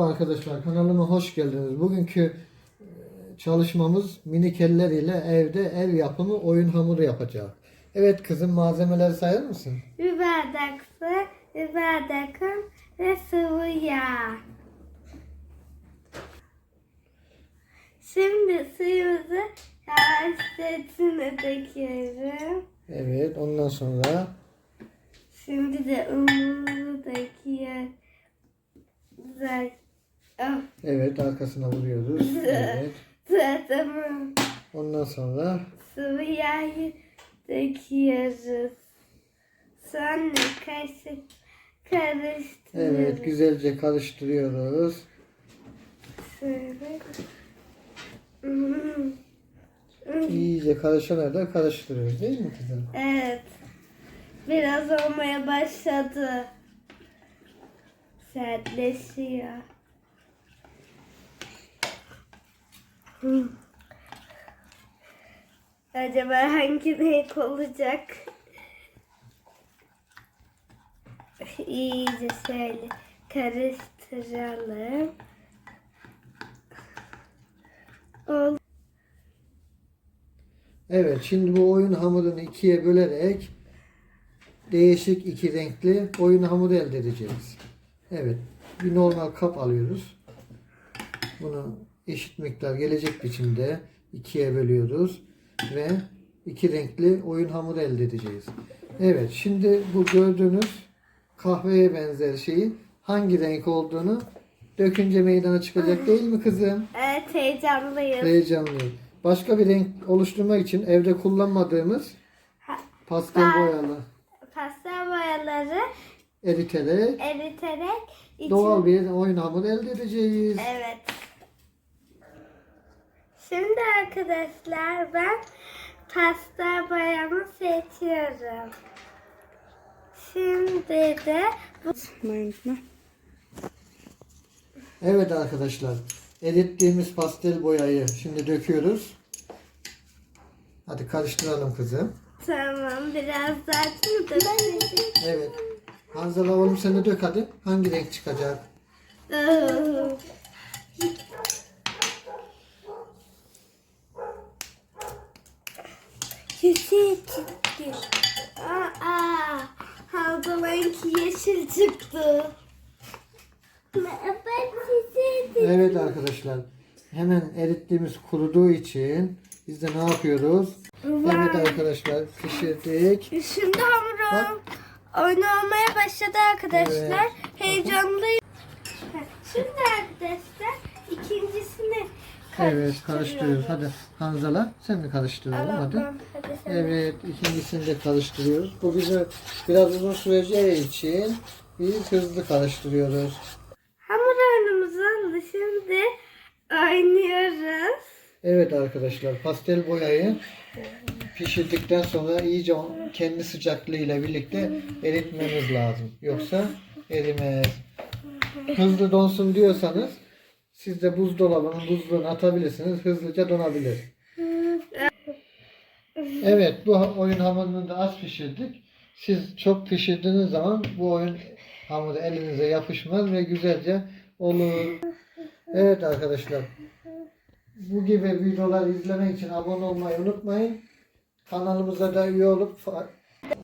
Arkadaşlar kanalıma hoş geldiniz. Bugünkü e, çalışmamız minik eller ile evde ev yapımı oyun hamuru yapacağız. Evet kızım malzemeleri sayar mısın? Bir bardak su, bir bardak un ve sıvı yağ. Şimdi suyumuzu içine döküyorum. Evet ondan sonra Şimdi de unumuzu döküyorum. Güzel. Evet arkasına vuruyoruz. Evet. tamam. Ondan sonra Sıvı yağı döküyoruz. Sonra kaşık karıştırıyoruz. evet güzelce karıştırıyoruz. Şöyle. Hmm. İyice karışana kadar karıştırıyoruz değil mi kızım? Evet. Biraz olmaya başladı. Sertleşiyor. Hmm. Acaba hangi renk olacak? İyice şöyle karıştıralım. Oldu. Evet şimdi bu oyun hamurunu ikiye bölerek değişik iki renkli oyun hamuru elde edeceğiz. Evet bir normal kap alıyoruz. Bunu eşit miktar gelecek biçimde ikiye bölüyoruz ve iki renkli oyun hamuru elde edeceğiz. Evet şimdi bu gördüğünüz kahveye benzer şeyi hangi renk olduğunu dökünce meydana çıkacak değil mi kızım? Evet heyecanlıyım. Heyecanlıyım. Başka bir renk oluşturmak için evde kullanmadığımız pastel boyalı Pastel boyaları eriterek eriterek için... doğal bir oyun hamuru elde edeceğiz. Evet. Şimdi arkadaşlar ben pastel boyamı seçiyorum. Şimdi de bu Evet arkadaşlar. Erittiğimiz pastel boyayı şimdi döküyoruz. Hadi karıştıralım kızım. tamam biraz daha? Evet. Hanzala oğlum sen de dök hadi. Hangi renk çıkacak? Yeşil çıktı. Aa, Hazalınki yeşil çıktı. Evet arkadaşlar. Hemen erittiğimiz kuruduğu için biz de ne yapıyoruz? Evet arkadaşlar pişirdik. Şimdi hamurum oynamaya başladı arkadaşlar. Evet. Heyecanlıyım. Şimdi arkadaşlar ikincisini Evet karıştırıyoruz. Hadi Hanzala sen de karıştıralım hadi. Tamam, hadi sen. Evet ikincisini de karıştırıyoruz. Bu bize biraz uzun süreceği için biz hızlı karıştırıyoruz. Hamur oyunumuzu aldı. Şimdi oynuyoruz. Evet arkadaşlar pastel boyayı pişirdikten sonra iyice kendi sıcaklığıyla birlikte eritmemiz lazım. Yoksa erimez. Hızlı donsun diyorsanız siz de buzdolabının buzluğuna atabilirsiniz. Hızlıca donabilir. Evet bu oyun hamurunu da az pişirdik. Siz çok pişirdiğiniz zaman bu oyun hamuru elinize yapışmaz ve güzelce olur. Evet arkadaşlar. Bu gibi videolar izlemek için abone olmayı unutmayın. Kanalımıza da üye olup